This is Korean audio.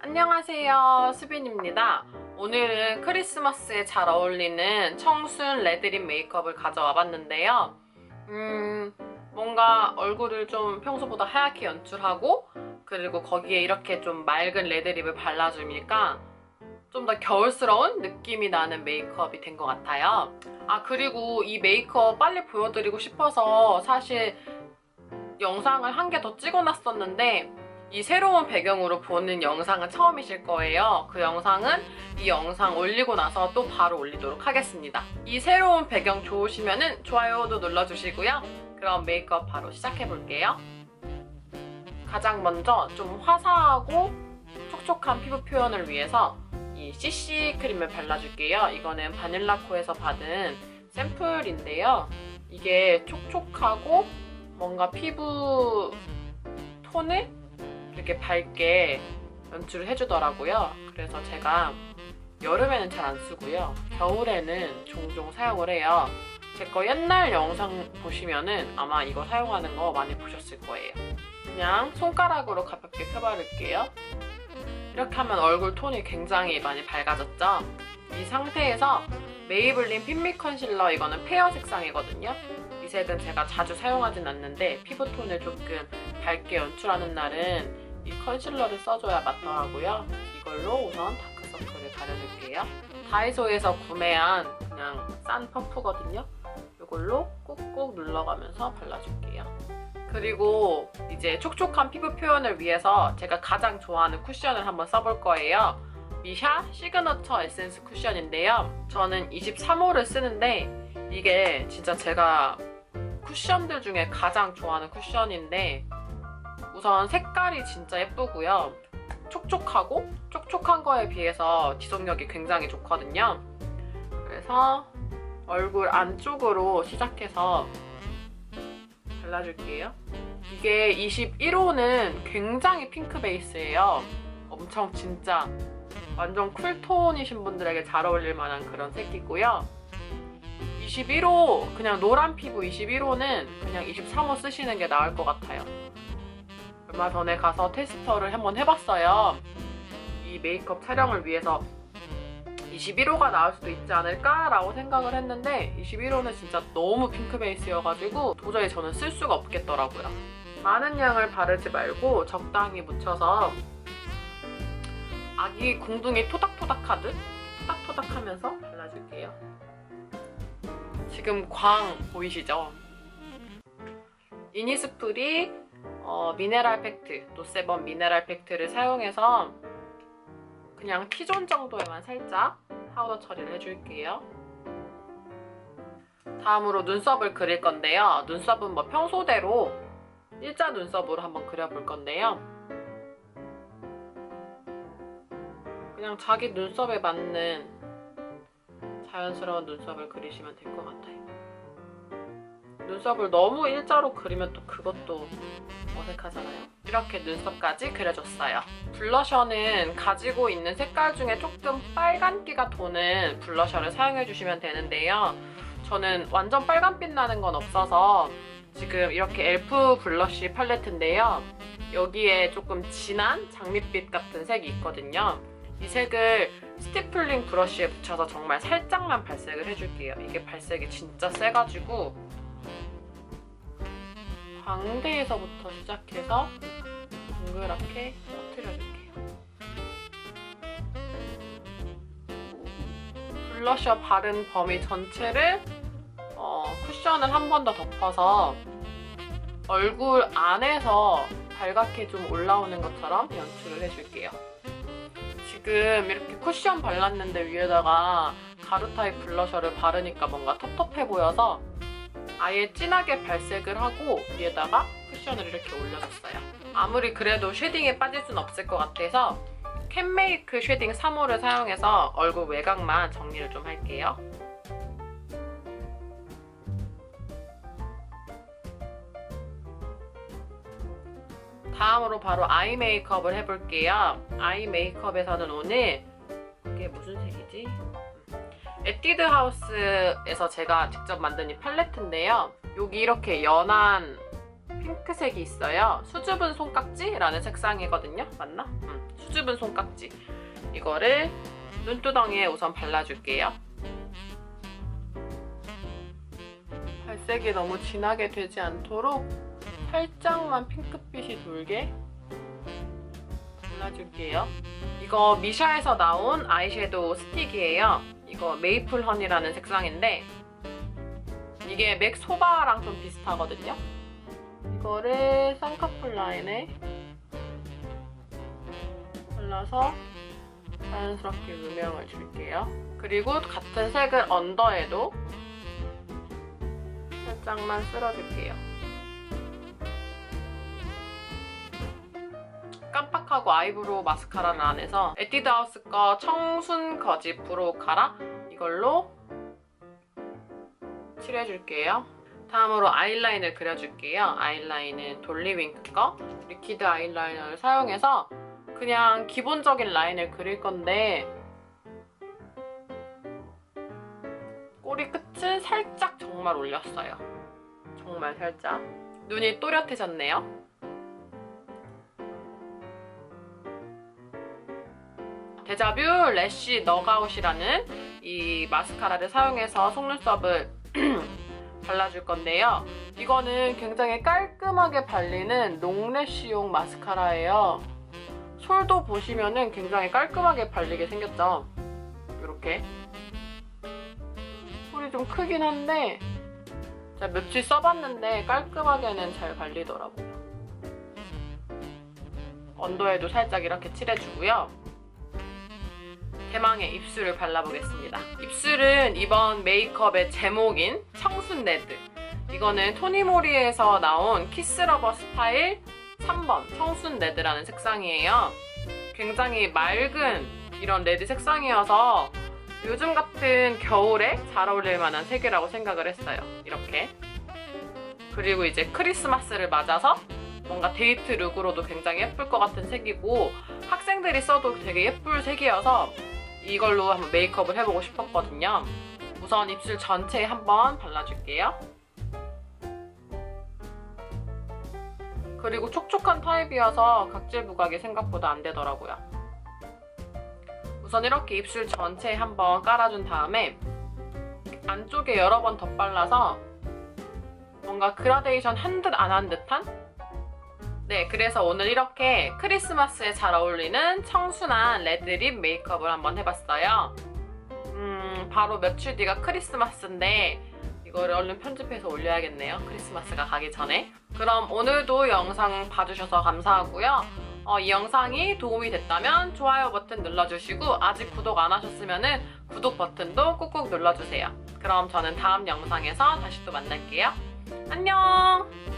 안녕하세요. 수빈입니다. 오늘은 크리스마스에 잘 어울리는 청순 레드립 메이크업을 가져와 봤는데요. 음, 뭔가 얼굴을 좀 평소보다 하얗게 연출하고 그리고 거기에 이렇게 좀 맑은 레드립을 발라주니까 좀 더 겨울스러운 느낌이 나는 메이크업이 된 것 같아요. 아, 그리고 이 메이크업 빨리 보여드리고 싶어서 사실 영상을 한 개 더 찍어놨었는데 이 새로운 배경으로 보는 영상은 처음이실 거예요. 그 영상은 이 영상 올리고 나서 또 바로 올리도록 하겠습니다. 이 새로운 배경 좋으시면 좋아요도 눌러주시고요. 그럼 메이크업 바로 시작해 볼게요. 가장 먼저 좀 화사하고 촉촉한 피부 표현을 위해서 이 CC 크림을 발라줄게요. 이거는 바닐라코에서 받은 샘플인데요. 이게 촉촉하고 뭔가 피부 톤을 이렇게 밝게 연출을 해주더라고요. 그래서 제가 여름에는 잘 안 쓰고요. 겨울에는 종종 사용을 해요. 제 거 옛날 영상 보시면은 아마 이거 사용하는 거 많이 보셨을 거예요. 그냥 손가락으로 가볍게 펴바를게요. 이렇게 하면 얼굴 톤이 굉장히 많이 밝아졌죠? 이 상태에서 메이블린 핀미 컨실러 이거는 페어 색상이거든요. 이 색은 제가 자주 사용하진 않는데 피부 톤을 조금 밝게 연출하는 날은 이 컨실러를 써줘야 맞더라고요. 이걸로 우선 다크서클을 가려줄게요. 다이소에서 구매한 그냥 싼 퍼프거든요. 이걸로 꾹꾹 눌러가면서 발라줄게요. 그리고 이제 촉촉한 피부 표현을 위해서 제가 가장 좋아하는 쿠션을 한번 써볼 거예요. 미샤 시그너처 에센스 쿠션인데요. 저는 23호를 쓰는데 이게 진짜 제가 쿠션들 중에 가장 좋아하는 쿠션인데 우선 색깔이 진짜 예쁘고요. 촉촉하고 촉촉한 거에 비해서 지속력이 굉장히 좋거든요. 그래서 얼굴 안쪽으로 시작해서 발라줄게요. 이게 21호는 굉장히 핑크 베이스예요. 엄청 진짜 완전 쿨톤이신 분들에게 잘 어울릴 만한 그런 색이고요. 21호 그냥 노란 피부 21호는 그냥 23호 쓰시는 게 나을 것 같아요. 얼마 전에 가서 테스터를 한번 해봤어요. 이 메이크업 촬영을 위해서 21호가 나올 수도 있지 않을까라고 생각을 했는데 21호는 진짜 너무 핑크 베이스여가지고 도저히 저는 쓸 수가 없겠더라고요. 많은 양을 바르지 말고 적당히 묻혀서 아기 궁둥이 토닥토닥 하듯 토닥토닥 하면서 발라줄게요. 지금 광 보이시죠? 이니스프리 어, 미네랄 팩트, 노세범 미네랄 팩트를 사용해서 그냥 T존 정도에만 살짝 파우더 처리를 해줄게요. 다음으로 눈썹을 그릴 건데요. 눈썹은 뭐 평소대로 일자 눈썹으로 한번 그려볼 건데요. 그냥 자기 눈썹에 맞는 자연스러운 눈썹을 그리시면 될 것 같아요. 눈썹을 너무 일자로 그리면 또 그것도 어색하잖아요. 이렇게 눈썹까지 그려줬어요. 블러셔는 가지고 있는 색깔 중에 조금 빨간기가 도는 블러셔를 사용해주시면 되는데요. 저는 완전 빨간빛 나는 건 없어서 지금 이렇게 엘프 블러쉬 팔레트인데요. 여기에 조금 진한 장밋빛 같은 색이 있거든요. 이 색을 스티플링 브러쉬에 붙여서 정말 살짝만 발색을 해줄게요. 이게 발색이 진짜 세가지고 광대에서부터 시작해서 동그랗게 퍼트려줄게요. 블러셔 바른 범위 전체를 어, 쿠션을 한 번 더 덮어서 얼굴 안에서 발갛게 좀 올라오는 것처럼 연출을 해줄게요. 지금 이렇게 쿠션 발랐는데 위에다가 가루 타입 블러셔를 바르니까 뭔가 텁텁해 보여서 아예 진하게 발색을 하고 위에다가 쿠션을 이렇게 올려줬어요. 아무리 그래도 쉐딩에 빠질 순 없을 것 같아서 캔메이크 쉐딩 3호를 사용해서 얼굴 외곽만 정리를 좀 할게요. 다음으로 바로 아이 메이크업을 해볼게요. 아이 메이크업에서는 오늘 이게 무슨 색이지? 에뛰드 하우스에서 제가 직접 만든 이 팔레트인데요. 여기 이렇게 연한 핑크색이 있어요. 수줍은 손깍지라는 색상이거든요. 맞나? 음, 수줍은 손깍지 이거를 눈두덩이에 우선 발라줄게요. 발색이 너무 진하게 되지 않도록 살짝만 핑크빛이 돌게 발라줄게요. 이거 미샤에서 나온 아이섀도우 스틱이에요. 이거 메이플 허니라는 색상인데 이게 맥 소바랑 좀 비슷하거든요. 이거를 쌍꺼풀 라인에 발라서 자연스럽게 음영을 줄게요. 그리고 같은 색을 언더에도 살짝만 쓸어줄게요. 깜빡하고 아이브로우 마스카라를 안 해서 에뛰드하우스 거 청순 거짓 브로우 카라 이걸로 칠해줄게요. 다음으로 아이라인을 그려줄게요. 아이라인은 돌리윙크 거 리퀴드 아이라이너를 사용해서 그냥 기본적인 라인을 그릴 건데 꼬리 끝을 살짝 정말 올렸어요. 정말 살짝. 눈이 또렷해졌네요. 데자뷰 래쉬 너가웃이라는 이 마스카라를 사용해서 속눈썹을 발라줄 건데요. 이거는 굉장히 깔끔하게 발리는 롱래쉬용 마스카라예요. 솔도 보시면은 굉장히 깔끔하게 발리게 생겼죠. 이렇게. 솔이 좀 크긴 한데 제가 며칠 써봤는데 깔끔하게는 잘 발리더라고요. 언더에도 살짝 이렇게 칠해주고요. 대망의 입술을 발라보겠습니다. 입술은 이번 메이크업의 제목인 청순 레드. 이거는 토니모리에서 나온 키스러버 스타일 3번 청순 레드라는 색상이에요. 굉장히 맑은 이런 레드 색상이어서 요즘 같은 겨울에 잘 어울릴 만한 색이라고 생각을 했어요. 이렇게. 그리고 이제 크리스마스를 맞아서 뭔가 데이트 룩으로도 굉장히 예쁠 것 같은 색이고 학생들이 써도 되게 예쁠 색이어서 이걸로 한번 메이크업을 해보고 싶었거든요. 우선 입술 전체에 한번 발라줄게요. 그리고 촉촉한 타입이어서 각질 부각이 생각보다 안 되더라고요. 우선 이렇게 입술 전체에 한번 깔아준 다음에 안쪽에 여러 번 덧발라서 뭔가 그라데이션 한 듯 안 한 듯한? 네, 그래서 오늘 이렇게 크리스마스에 잘 어울리는 청순한 레드립 메이크업을 한번 해봤어요. 음, 바로 며칠 뒤가 크리스마스인데 이거를 얼른 편집해서 올려야겠네요. 크리스마스가 가기 전에. 그럼 오늘도 영상 봐주셔서 감사하고요. 어, 이 영상이 도움이 됐다면 좋아요 버튼 눌러주시고 아직 구독 안 하셨으면 구독 버튼도 꾹꾹 눌러주세요. 그럼 저는 다음 영상에서 다시 또 만날게요. 안녕!